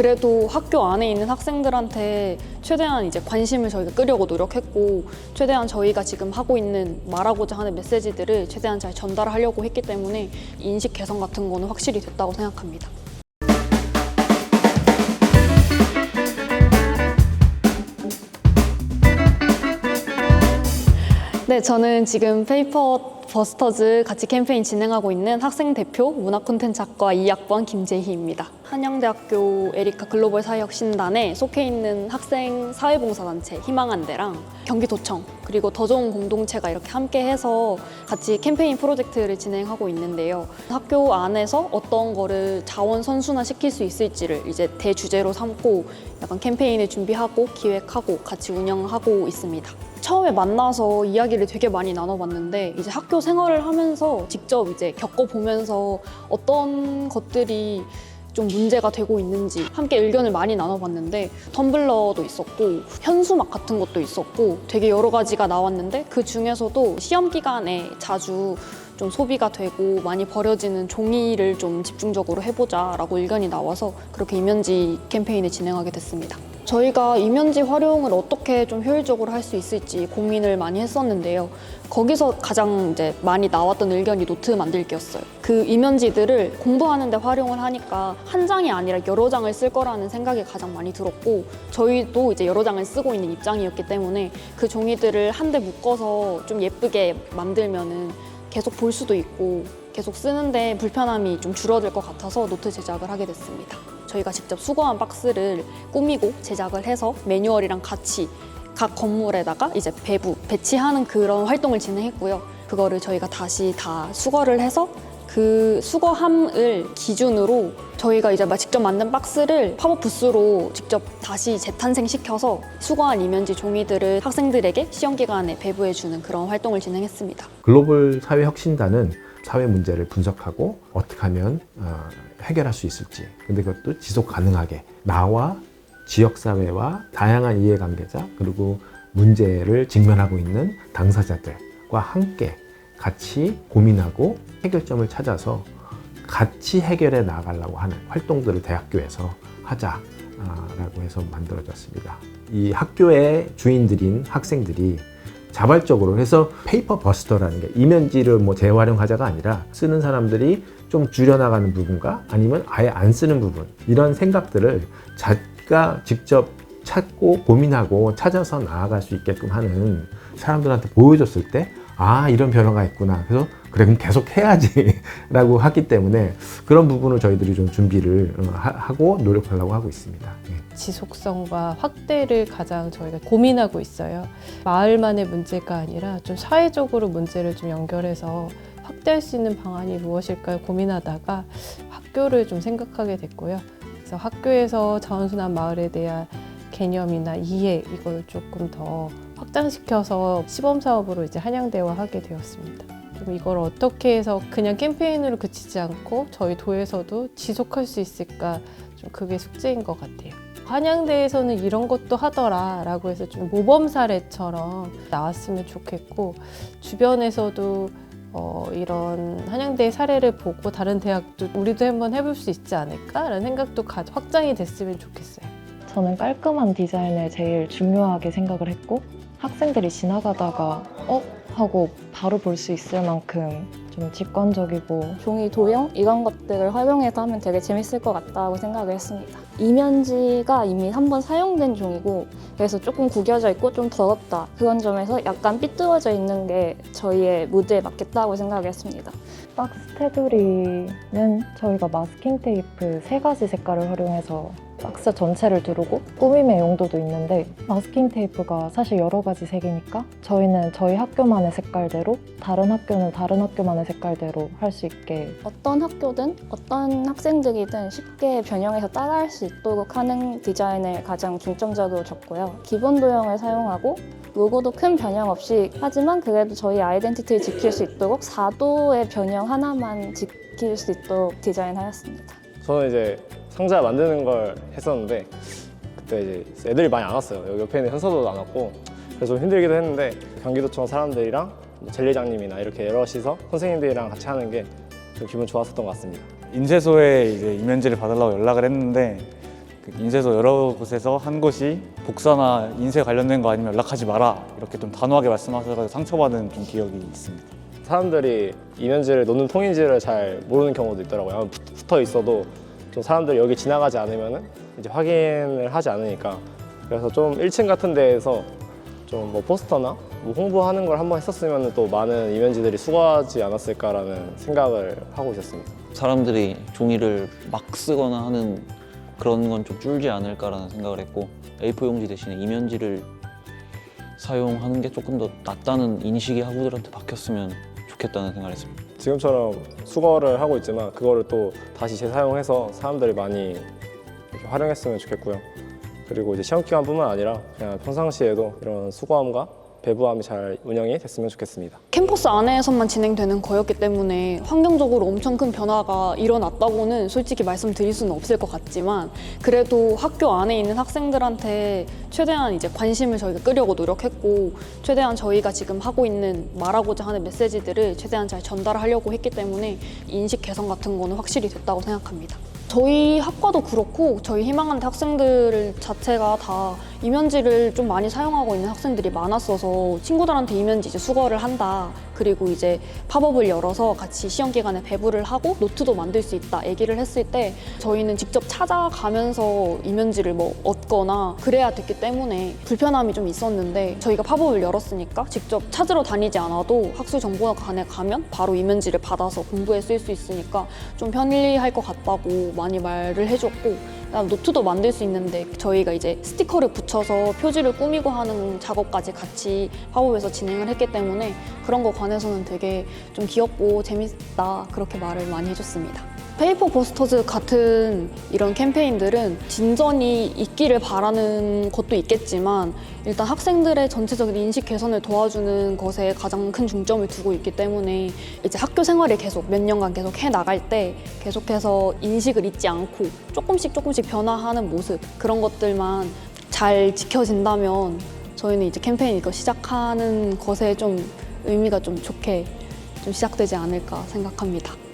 그래도 학교 안에 있는 학생들한테 최대한 이제 관심을 저희가 끌려고 노력했고 최대한 저희가 지금 하고 있는 말하고자 하는 메시지들을 최대한 잘 전달하려고 했기 때문에 인식 개선 같은 거는 확실히 됐다고 생각합니다. 네, 저는 지금 페이퍼 버스터즈 같이 캠페인 진행하고 있는 학생 대표 문화 콘텐츠 학과 2학번 김재희입니다. 한양대학교 에리카 글로벌 사회혁신단에 속해 있는 학생 사회봉사단체 희망한대랑 경기도청 그리고 더 좋은 공동체가 이렇게 함께 해서 같이 캠페인 프로젝트를 진행하고 있는데요. 학교 안에서 어떤 거를 자원 선순환 시킬 수 있을지를 이제 대주제로 삼고 약간 캠페인을 준비하고 기획하고 같이 운영하고 있습니다. 처음에 만나서 이야기를 되게 많이 나눠봤는데 이제 학교 생활을 하면서 직접 이제 겪어보면서 어떤 것들이 좀 문제가 되고 있는지 함께 의견을 많이 나눠봤는데 텀블러도 있었고 현수막 같은 것도 있었고 되게 여러 가지가 나왔는데 그 중에서도 시험 기간에 자주 좀 소비가 되고 많이 버려지는 종이를 좀 집중적으로 해보자라고 의견이 나와서 그렇게 이면지 캠페인을 진행하게 됐습니다. 저희가 이면지 활용을 어떻게 좀 효율적으로 할 수 있을지 고민을 많이 했었는데요. 거기서 가장 이제 많이 나왔던 의견이 노트 만들기였어요. 그 이면지들을 공부하는데 활용을 하니까 한 장이 아니라 여러 장을 쓸 거라는 생각이 가장 많이 들었고 저희도 이제 여러 장을 쓰고 있는 입장이었기 때문에 그 종이들을 한데 묶어서 좀 예쁘게 만들면은 계속 볼 수도 있고 계속 쓰는데 불편함이 좀 줄어들 것 같아서 노트 제작을 하게 됐습니다. 저희가 직접 수거한 박스를 꾸미고 제작을 해서 매뉴얼이랑 같이 각 건물에다가 이제 배부, 배치하는 그런 활동을 진행했고요. 그거를 저희가 다시 다 수거를 해서 그 수거함을 기준으로 저희가 이제 막 직접 만든 박스를 팝업 부스로 직접 다시 재탄생시켜서 수거한 이면지 종이들을 학생들에게 시험 기간에 배부해주는 그런 활동을 진행했습니다. 글로벌 사회 혁신단은 사회 문제를 분석하고 어떻게 하면 어, 해결할 수 있을지 근데 그것도 지속 가능하게 나와 지역 사회와 다양한 이해관계자 그리고 문제를 직면하고 있는 당사자들과 함께 같이 고민하고 해결점을 찾아서 같이 해결해 나가려고 하는 활동들을 대학교에서 하자라고 해서 만들어졌습니다. 이 학교의 주인들인 학생들이 자발적으로 해서 페이퍼 버스터라는 게 이면지를 뭐 재활용하자가 아니라 쓰는 사람들이 좀 줄여나가는 부분과 아니면 아예 안 쓰는 부분 이런 생각들을 자기가 직접 찾고 고민하고 찾아서 나아갈 수 있게끔 하는 사람들한테 보여줬을 때 아 이런 변화가 있구나 그래서 그래 그럼 계속 해야지 라고 하기 때문에 그런 부분을 저희들이 좀 준비를 어, 하- 하고 노력하려고 하고 있습니다 예. 지속성과 확대를 가장 저희가 고민하고 있어요. 마을만의 문제가 아니라 좀 사회적으로 문제를 좀 연결해서 확대할 수 있는 방안이 무엇일까요? 고민하다가 학교를 좀 생각하게 됐고요. 그래서 학교에서 자원순환 마을에 대한 개념이나 이해 이걸 조금 더 확장시켜서 시범 사업으로 이제 한양대화하게 되었습니다. 좀 이걸 어떻게 해서 그냥 캠페인으로 그치지 않고 저희 도에서도 지속할 수 있을까 좀 그게 숙제인 것 같아요. 한양대에서는 이런 것도 하더라라고 해서 좀 모범 사례처럼 나왔으면 좋겠고 주변에서도 어, 이런 한양대 사례를 보고 다른 대학도 우리도 한번 해볼 수 있지 않을까라는 생각도 가- 확장이 됐으면 좋겠어요. 저는 깔끔한 디자인을 제일 중요하게 생각을 했고 학생들이 지나가다가 어? 하고 바로 볼 수 있을 만큼 좀 직관적이고 종이 도형 이런 것들을 활용해서 하면 되게 재밌을 것 같다고 생각을 했습니다. 이면지가 이미 한 번 사용된 종이고 그래서 조금 구겨져 있고 좀 더럽다 그런 점에서 약간 삐뚤어져 있는 게 저희의 무드에 맞겠다고 생각했습니다. 박스 테두리는 저희가 마스킹 테이프 세 가지 색깔을 활용해서 박스 전체를 두르고 꾸밈의 용도도 있는데 마스킹 테이프가 사실 여러 가지 색이니까 저희는 저희 학교만의 색깔대로 다른 학교는 다른 학교만의 색깔대로 할 수 있게 어떤 학교든 어떤 학생들이든 쉽게 변형해서 따라할 수 있도록 하는 디자인을 가장 중점적으로 줬고요. 기본 도형을 사용하고 로고도 큰 변형 없이 하지만 그래도 저희 아이덴티티를 지킬 수 있도록 4도의 변형 하나만 지킬 수 있도록 디자인하였습니다. 저는 이제 상자 만드는 걸 했었는데 그때 이제 애들이 많이 안 왔어요. 여기 옆에 있는 현서도 안 왔고 그래서 좀 힘들기도 했는데 경기도청 사람들이랑 뭐 젤리장님이나 이렇게 여럿이서 선생님들이랑 같이 하는 게 좀 기분 좋았었던 것 같습니다. 인쇄소에 이제 이면지를 받으려고 연락을 했는데 그 인쇄소 여러 곳에서 한 곳이 복사나 인쇄 관련된 거 아니면 연락하지 마라 이렇게 좀 단호하게 말씀하셔서 상처받은 좀 기억이 있습니다. 사람들이 이면지를 놓는 통인지를 잘 모르는 경우도 있더라고요. 붙- 붙어 있어도 좀 사람들이 여기 지나가지 않으면은 이제 확인을 하지 않으니까 그래서 좀 1층 같은 데에서 좀 뭐 포스터나 뭐 홍보하는 걸 한번 했었으면 또 많은 이면지들이 수거하지 않았을까라는 생각을 하고 있었습니다. 사람들이 종이를 막 쓰거나 하는 그런 건 좀 줄지 않을까라는 생각을 했고 A4 용지 대신에 이면지를 사용하는 게 조금 더 낫다는 인식이 학우들한테 박혔으면 좋겠다는 생각을 했습니다. 지금처럼 수거를 하고 있지만 그거를 또 다시 재사용해서 사람들이 많이 활용했으면 좋겠고요. 그리고 이제 시험 기간뿐만 아니라 그냥 평상시에도 이런 수거함과 배부함이 잘 운영이 됐으면 좋겠습니다. 캠퍼스 안에서만 진행되는 거였기 때문에 환경적으로 엄청 큰 변화가 일어났다고는 솔직히 말씀드릴 수는 없을 것 같지만 그래도 학교 안에 있는 학생들한테 최대한 이제 관심을 저희가 끌려고 노력했고 최대한 저희가 지금 하고 있는 말하고자 하는 메시지들을 최대한 잘 전달하려고 했기 때문에 인식 개선 같은 거는 확실히 됐다고 생각합니다. 저희 학과도 그렇고 저희 희망한대 학생들 자체가 다 이면지를 좀 많이 사용하고 있는 학생들이 많았어서 친구들한테 이면지 이제 수거를 한다. 그리고 이제 팝업을 열어서 같이 시험 기간에 배부를 하고 노트도 만들 수 있다 얘기를 했을 때 저희는 직접 찾아가면서 이면지를 뭐 얻거나 그래야 됐기 때문에 불편함이 좀 있었는데 저희가 팝업을 열었으니까 직접 찾으러 다니지 않아도 학술 정보관에 가면 바로 이면지를 받아서 공부에 쓸 수 있으니까 좀 편리할 것 같다고 많이 말을 해줬고 그다음 노트도 만들 수 있는데 저희가 이제 스티커를 붙여서 표지를 꾸미고 하는 작업까지 같이 팝업에서 진행을 했기 때문에 그런 거 관해서는 되게 좀 귀엽고 재밌다 그렇게 말을 많이 해줬습니다. 페이퍼 포스터즈 같은 이런 캠페인들은 진전이 있기를 바라는 것도 있겠지만 일단 학생들의 전체적인 인식 개선을 도와주는 것에 가장 큰 중점을 두고 있기 때문에 이제 학교 생활을 계속 몇 년간 계속 해 나갈 때 계속해서 인식을 잊지 않고 조금씩 조금씩 변화하는 모습 그런 것들만 잘 지켜진다면 저희는 이제 캠페인 이거 시작하는 것에 좀 의미가 좀 좋게 좀 시작되지 않을까 생각합니다.